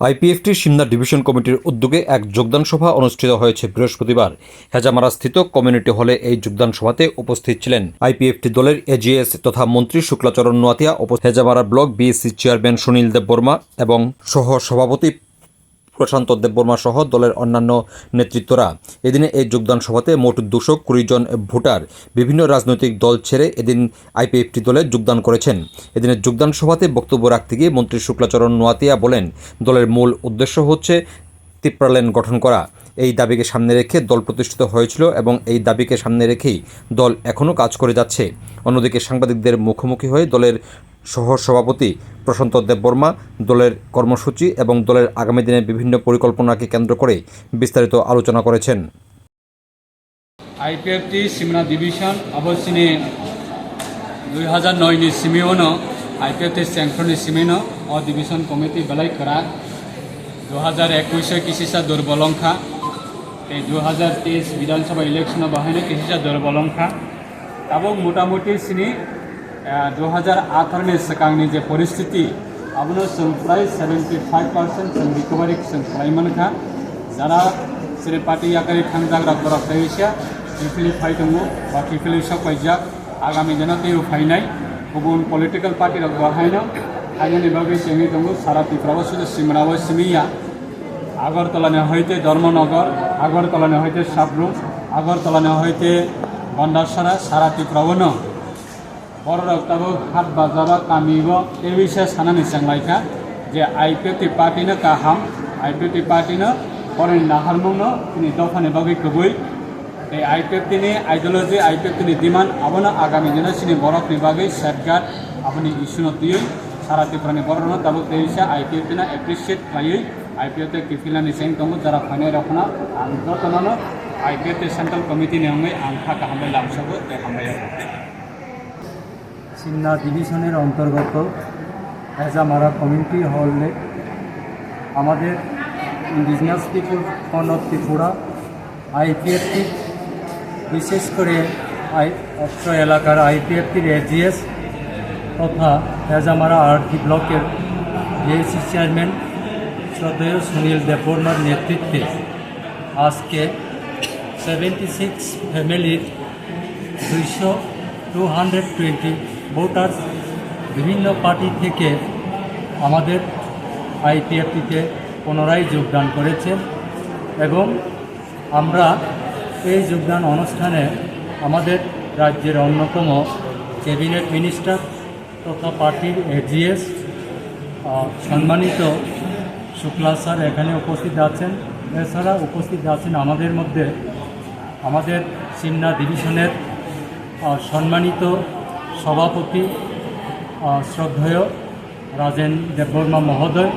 IPFT Simna division কমিটির উদ্যোগে এক যোগদান সভা অনুষ্ঠিত হয়েছে বৃহস্পতিবার। হেজামারা স্থিত কমিউনিটি হলে এই যোগদান সভাতে উপস্থিত ছিলেন আইপিএফটি দলের এজিএস তথা মন্ত্রী Shuklacharan Noatia, Hezamara block BSC chairman Sunil Deb Barma এবং সহ সভাপতি প্রশান্ত দেববর্মা সহ দলের অন্যান্য নেতৃত্বরা। এদিনে এই যোগদান সভাতে মোট দুশো কুড়ি জন ভোটার বিভিন্ন রাজনৈতিক দল ছেড়ে এদিন আইপিএফটি দলে যোগদান করেছেন। এদিনের যোগদান সভাতে বক্তব্য রাখতে গিয়ে মন্ত্রী শুক্লাচরণ নোয়াতিয়া বলেন, দলের মূল উদ্দেশ্য হচ্ছে ত্রিপ্রালেন গঠন করা। এই দাবিকে সামনে রেখে দল প্রতিষ্ঠিত হয়েছিল এবং এই দাবিকে সামনে রেখেই দল এখনও কাজ করে যাচ্ছে। অন্যদিকে সাংবাদিকদের মুখোমুখি হয়ে দলের সহ সভাপতি প্রশান্ত দেববর্মা দলের কর্মসূচি এবং দলের আগামী দিনের বিভিন্ন পরিকল্পনাকে কেন্দ্র করে বিস্তারিত আলোচনা করেছেন। IPFT Simna Division Abosini 2009 ni Simiono IPFT Sanctoni Simino o Division Committee Balai Kara 2021 কিসিসা দুর্বলংখা এই দু হাজার তেইশ বিধানসভা ইলেকশন বাহিনী কিসিসা দুর্বলংখা এবং মোটামুটি সিনি দু হাজার আঠারোনি সেকাংনি যে পরিস্থিতি আবনো जों প্রায় সেভেন্টি ফাইভ পার্সেন্ট जों রিকভারি जों खालामोनखा যারা सिरि पार्टी आकारि थांजाग्रा गरा फैसा किफिलि फाइ दङ बा किफिलि सफायजा आगामि दिनाव तेरु फायनाय गुबुन पलिटिकेल पार्टी बाहायनो फायनायनि बागै जोंनि दङ सारा ত্রিপুরাও শুধু সিমরাও আগরতলা নেওয়া হইতে ধর্মনগর, আগরতলা নেওয়া হইতে সাবরু, আগরতলা নেওয়া হইতে গন্ডারসরা সারাটি প্রবণ বড় রক্তাব হাত বাজাবা, কামিব, এ বিষয়ে সানা সানানি লাইকা, যে আইপিটি পার্টি না কাহাম আইপিটি পার্টি না পরেন না নাহারমুংনো তিনি দফানে বাকি কবুই এই আইপিএফটিনি আইডিওলজি আইপিএফটিনি ডিমান্ড আবনা আগামী দিনে সিনি বরফ নিবাগে সেটগার্ড, আপনি ইস্যু দিয়ে সারা ত্রিপুরা নিয়ে ত্রিপুরানি বরণ তাবুক দেশে আইপিএফটিনা অ্যাপ্রিসিয়েট খাইয়ে ಐಪಿಒತೆ ಕಿಫಿಲ ನಿಸೈನ್ ಕಮ್ಮು ಜರ ಫೈನೆ ರಫನ ಅಂದ್ರತನನು ಐಪಿಒತೆ সেন্ট্রাল কমিটি নিয়মে আংখা কাহামে লামসব তে হামে সিন্না ডিভিশনের অন্তর্গত এজামারা কমিউনিটি হলে আমাদের indigenous people on of Tripura, IPFT, বিশেষ করে আই অস্ত্র এলাকার আইপিএফটির এজিএস তথা হেজামারা আরটি ব্লকের ডিএসি চেয়ারম্যান শ্রদ্ধেয় সুনীল দেববর্মার নেতৃত্বে আজকে সেভেন্টি সিক্স ফ্যামিলির দুইশো টু হান্ড্রেড টোয়েন্টি ভোটার্স বিভিন্ন পার্টি থেকে আমাদের আইপিএফটিতে পুনরায় যোগদান করেছেন এবং আমরা এই যোগদান অনুষ্ঠানে আমাদের রাজ্যের অন্যতম ক্যাবিনেট মিনিস্টার তথা পার্টির এজিএস সম্মানিত শুক্লা স্যার এখানে উপস্থিত আছেন। এছাড়া উপস্থিত আছেন আমাদের মধ্যে আমাদের সিমনা ডিভিশনের সম্মানিত সভাপতি শ্রদ্ধেয় রাজেন দেববর্মা মহোদয়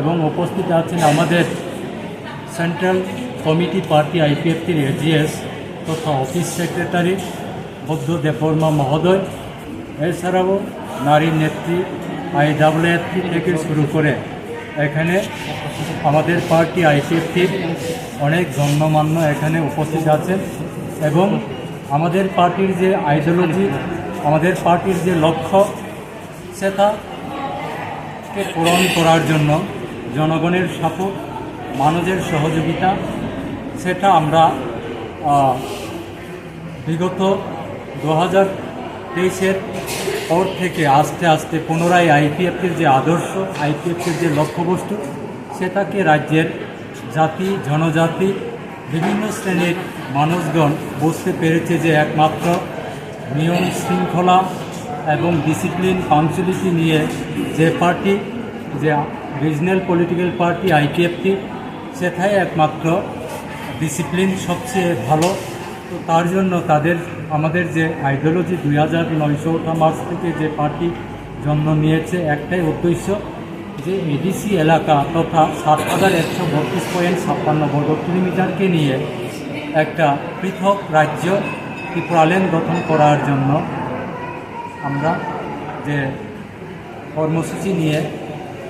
এবং উপস্থিত আছেন আমাদের সেন্ট্রাল কমিটি পার্টি আইপিএফটির এজিএস তথা অফিস সেক্রেটারি বৌদ্ধ দেববর্মা মহোদয়। এছাড়াও নারী নেত্রী আইডাব্লিউএফটি থেকে শুরু করে এখানে আমাদের পার্টি আইপিএফটির অনেক গণ্যমান্য এখানে উপস্থিত আছেন এবং আমাদের পার্টির যে আইডিওলজি আমাদের পার্টির যে লক্ষ্য সেটাকে পূরণ করার জন্য জনগণের সাপোর্ট, মানুষের সহযোগিতা, সেটা আমরা বিগত দু হাজার তেইশের পর থেকে আস্তে আস্তে পুনরায় আইপিএফটির যে আদর্শ আইপিএফটির যে লক্ষ্যবস্তু, সেটাকে রাজ্যের জাতি, জনজাতি, বিভিন্ন শ্রেণির মানুষগণ বুঝতে পেরেছে যে একমাত্র নিয়ম শৃঙ্খলা এবং ডিসিপ্লিন পাংচুয়ালিটি নিয়ে যে পার্টি যে রিজনাল পলিটিক্যাল পার্টি আইপিএফটি সেটাই একমাত্র ডিসিপ্লিন সবচেয়ে ভালো তো তার জন্য তাদের, আমাদের যে আইডিওলজি দুই হাজার নয়শোটা মার্চ থেকে যে পার্টি জন্ম নিয়েছে, একটাই উদ্দেশ্য যে এডিসি এলাকা তথা সাত হাজার একশো বত্রিশ পয়েন্ট ছাপ্পান্ন বর্গ কিলোমিটারকে নিয়ে একটা পৃথক রাজ্য ত্রিপুরালেন গঠন করার জন্য আমরা যে কর্মসূচি নিয়ে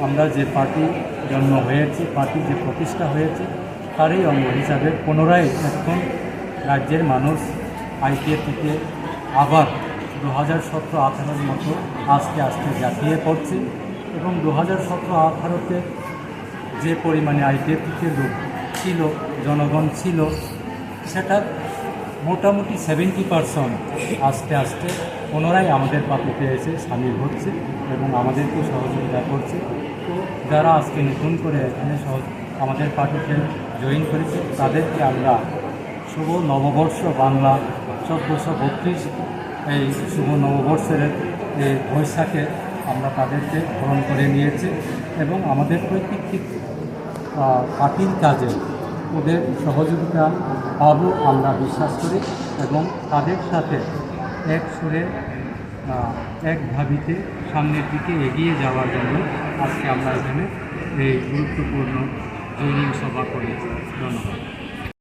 আমরা যে পার্টি জন্ম হয়েছে পার্টি যে প্রতিষ্ঠা হয়েছে, তারই অঙ্গ হিসাবে পুনরায় এখন রাজ্যের মানুষ আইপিএফটিতে আবার দু হাজার সতেরো আঠারোর মতো আস্তে আস্তে জাতিয়ে পড়ছে এবং দু হাজার সতেরো আঠারোতে যে পরিমাণে আইপিএফটিতে লোক ছিল, জনগণ ছিল সেটা মোটামুটি সেভেন্টি পারসেন্ট আস্তে আস্তে পুনরায় আমাদের পার্টিতে এসে সামিল হচ্ছে এবং আমাদেরকে সহযোগিতা করছে। তো যারা আজকে নতুন করে এখানে সহ আমাদের পার্টিতে জয়েন করেছে, তাদেরকে আমরা শুভ নববর্ষ বাংলা চোদ্দোশো বত্রিশ। এই শুভ নববর্ষের এই বৈশাখে আমরা তাদেরকে গ্রহণ করে নিয়েছি এবং আমাদের প্রত্যেকটি আহ, পার্টির কাজে ওদের সহযোগিতা পাবো আমরা বিশ্বাস করি এবং তাদের সাথে এক সুরে এক ভাবিতে সামনের দিকে এগিয়ে যাওয়ার জন্য আজকে আমরা এখানে এই গুরুত্বপূর্ণ জৈনিক সভা করেছি ধন্যবাদ।